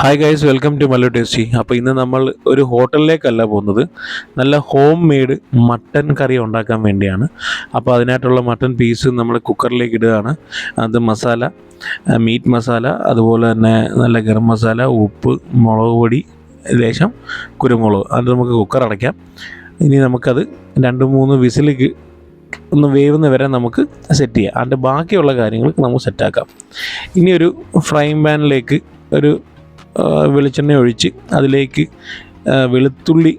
Hi guys welcome to Mallu tasty അപ്പോൾ ഇന്ന് നമ്മൾ ഒരു ഹോട്ടലിലേക്കല്ല പോകുന്നത്. നല്ല ഹോം മെയ്ഡ് മട്ടൻ കറി ഉണ്ടാക്കാൻ വേണ്ടിയാണ്. അപ്പോൾ അതിനായിട്ടുള്ള മട്ടൻ പീസ് നമ്മൾ കുക്കറിലേക്ക് ഇടുകയാണ്. അത് മസാല മീറ്റ് മസാല അതുപോലെ തന്നെ നല്ല ഗരം മസാല ഉപ്പ് മുളക് പൊടി ലേശം കുരുമുളക്. അത് നമുക്ക് കുക്കർ അടയ്ക്കാം. ഇനി നമുക്കത് രണ്ട് മൂന്ന് വിസിലേക്ക് ഒന്ന് വേവുന്ന വരെ നമുക്ക് സെറ്റ് ചെയ്യാം. അതിന്റെ ബാക്കിയുള്ള കാര്യങ്ങൾ നമുക്ക് സെറ്റാക്കാം ഇനി ഒരു ഫ്രൈങ് പാനിലേക്ക് ഒരു വെളിച്ചെണ്ണ ഒഴിച്ച് അതിലേക്ക് വെളുത്തുള്ളി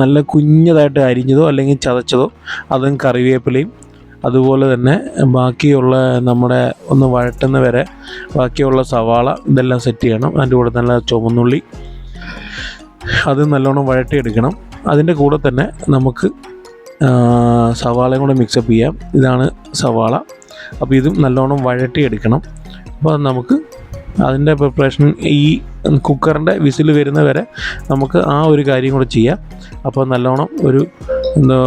നല്ല കുഞ്ഞതായിട്ട് അരിഞ്ഞതോ അല്ലെങ്കിൽ ചതച്ചതോ അതും കറിവേപ്പിലയും അതുപോലെ തന്നെ ബാക്കിയുള്ള നമ്മുടെ ഒന്ന് വഴട്ടുന്ന വരെ ബാക്കിയുള്ള സവാള ഇതെല്ലാം സെറ്റ് ചെയ്യണം. അതിന്റെ കൂടെ നല്ല ചുവന്നുള്ളി അത് നല്ലോണം വഴട്ടിയെടുക്കണം അതിന്റെ കൂടെ തന്നെ നമുക്ക് സവാളയും കൂടെ മിക്സപ്പ് ചെയ്യാം. ഇതാണ് സവാള. അപ്പോൾ ഇതും നല്ലോണം വഴട്ടിയെടുക്കണം അപ്പോൾ നമുക്ക് അതിന്റെ പ്രിപ്പറേഷൻ ഈ കുക്കറിന്റെ വിസിൽ വരുന്ന വരെ നമുക്ക് ആ ഒരു കാര്യം കൂടെ ചെയ്യാം. അപ്പോൾ നല്ലോണം ഒരു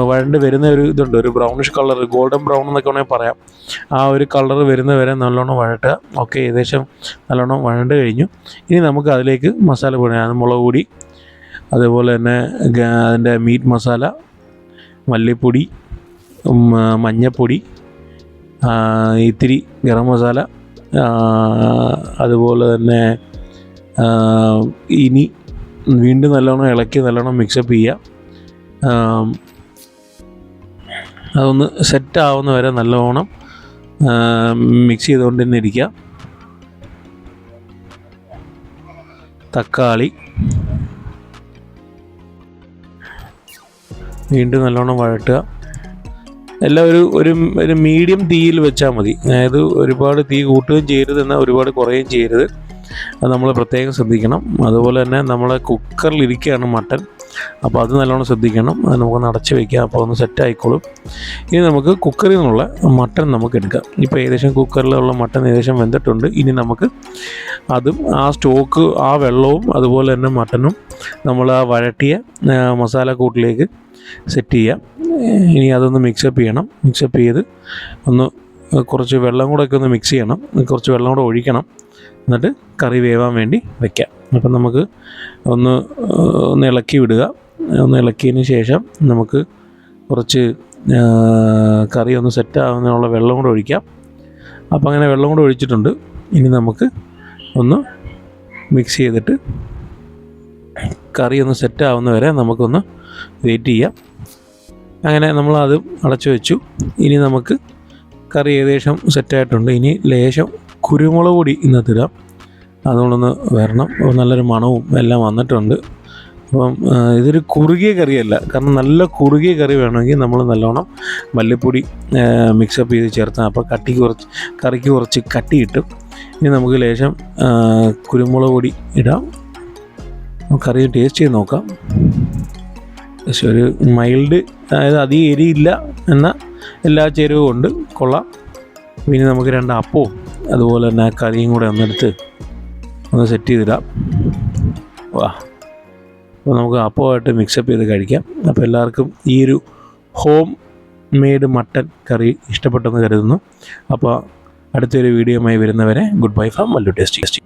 വഴണ്ട് വരുന്ന ഒരു ഇതുണ്ട്. ഒരു ബ്രൗണിഷ് കളർ ഗോൾഡൻ ബ്രൗൺ എന്നൊക്കെ വേണമെങ്കിൽ പറയാം. ആ ഒരു കളർ വരുന്ന വരെ നല്ലോണം വഴട്ടുക. ഓക്കെ ഏകദേശം നല്ലോണം വഴണ്ട് കഴിഞ്ഞു. ഇനി നമുക്ക് അതിലേക്ക് മസാല പൊടി അത് മുളക് പൊടി അതുപോലെ തന്നെ അതിന്റെ മീറ്റ് മസാല മല്ലിപ്പൊടി മഞ്ഞപ്പൊടി ഇത്തിരി ഗരം മസാല അതുപോലെ തന്നെ ഇനി വീണ്ടും നല്ലോണം ഇളക്കി നല്ലോണം മിക്സപ്പ് ചെയ്യുക ആ, അതൊന്ന് സെറ്റ് ആവുന്ന വരെ നല്ലോണം മിക്സ് ചെയ്തുകൊണ്ട് തന്നെ ഇരിക്കുക തക്കാളി. വീണ്ടും നല്ലോണം വഴട്ടുക എല്ലാം ഒരു ഒരു ഒരു മീഡിയം തീയിൽ വെച്ചാൽ മതി. അതായത് ഒരുപാട് തീ കൂട്ടുകയും ചെയ്യരുത് എന്നാൽ ഒരുപാട് കുറയുകയും ചെയ്യരുത്. അത് നമ്മൾ പ്രത്യേകം ശ്രദ്ധിക്കണം. അതുപോലെ തന്നെ നമ്മൾ കുക്കറിലിരിക്കുകയാണ് മട്ടൻ. അപ്പോൾ അത് നല്ലോണം ശ്രദ്ധിക്കണം. അത് നമുക്കൊന്ന് അടച്ച് വയ്ക്കാം അപ്പോൾ ഒന്ന് സെറ്റ് ആയിക്കോളും. ഇനി നമുക്ക് കുക്കറിൽ നിന്നുള്ള മട്ടൺ നമുക്ക് എടുക്കാം. ഇപ്പോൾ ഏകദേശം കുക്കറിലുള്ള മട്ടൺ ഏകദേശം വെന്തിട്ടുണ്ട്. ഇനി നമുക്ക് അതും ആ സ്റ്റോക്ക് ആ വെള്ളവും അതുപോലെ തന്നെ മട്ടനും നമ്മൾ ആ വഴട്ടിയ മസാല മസാലക്കൂട്ടിലേക്ക് സെറ്റ് ചെയ്യാം. ഇനി അതൊന്ന് മിക്സപ്പ് ചെയ്യണം. മിക്സപ്പ് ചെയ്ത് ഒന്ന് കുറച്ച് വെള്ളം കൂടെ ഒക്കെ ഒന്ന് മിക്സ് ചെയ്യണം. കുറച്ച് വെള്ളം കൂടെ ഒഴിക്കണം. എന്നിട്ട് കറി വേവാൻ വേണ്ടി വെക്കാം. അപ്പം നമുക്ക് ഒന്ന് ഒന്ന് ഇളക്കി വിടുക. ഒന്ന് ഇളക്കിയതിന് ശേഷം നമുക്ക് കുറച്ച് കറി ഒന്ന് സെറ്റ് ആവുന്നതിനുള്ള വെള്ളം കൂടെ ഒഴിക്കാം. അപ്പോൾ അങ്ങനെ വെള്ളം കൂടെ ഒഴിച്ചിട്ടുണ്ട്. ഇനി നമുക്ക് ഒന്ന് മിക്സ് ചെയ്തിട്ട് കറി ഒന്ന് സെറ്റ് ആവുന്നവരെ നമുക്കൊന്ന് വെയിറ്റ് ചെയ്യാം. അങ്ങനെ നമ്മൾ അത് അടച്ചു വെച്ചു. ഇനി നമുക്ക് കറി ഏകദേശം സെറ്റായിട്ടുണ്ട് ഇനി ലേശം കുരുമുളക് പൊടി ഇന്നത്തെ ഇടാം. അതുകൊണ്ടൊന്ന് വരണം. നല്ലൊരു മണവും എല്ലാം വന്നിട്ടുണ്ട്. അപ്പം ഇതൊരു കുറുകിയ കറിയല്ല. കാരണം നല്ല കുറുകിയ കറി വേണമെങ്കിൽ നമ്മൾ നല്ലോണം മല്ലിപ്പൊടി മിക്സപ്പ് ചെയ്ത് ചേർത്താൽ അപ്പോൾ കട്ടിക്ക് കുറച്ച് കറിക്ക് കുറച്ച് കട്ടി കിട്ടും ഇനി നമുക്ക് ലേശം കുരുമുളക് പൊടി ഇടാം. കറി ടേസ്റ്റ് ചെയ്ത് നോക്കാം. പക്ഷെ ഒരു മൈൽഡ് അതായത് അധികം എരിയില്ല എന്ന എല്ലാ ചേരുവയും ഉണ്ട്. കൊള്ളാം. പിന്നെ നമുക്ക് രണ്ട് അപ്പവും അതുപോലെ തന്നെ കറിയും കൂടെ ഒന്നെടുത്ത് ഒന്ന് സെറ്റ് ചെയ്തിടാം. വാ. അപ്പോൾ നമുക്ക് അപ്പമായിട്ട് മിക്സപ്പ് ചെയ്ത് കഴിക്കാം. അപ്പോൾ എല്ലാവർക്കും ഈ ഒരു ഹോം മെയ്ഡ് മട്ടൻ കറി ഇഷ്ടപ്പെട്ടെന്ന് കരുതുന്നു. അപ്പോൾ അടുത്തൊരു വീഡിയോയുമായി വരുന്നവരെ good bye from Mallu tasty.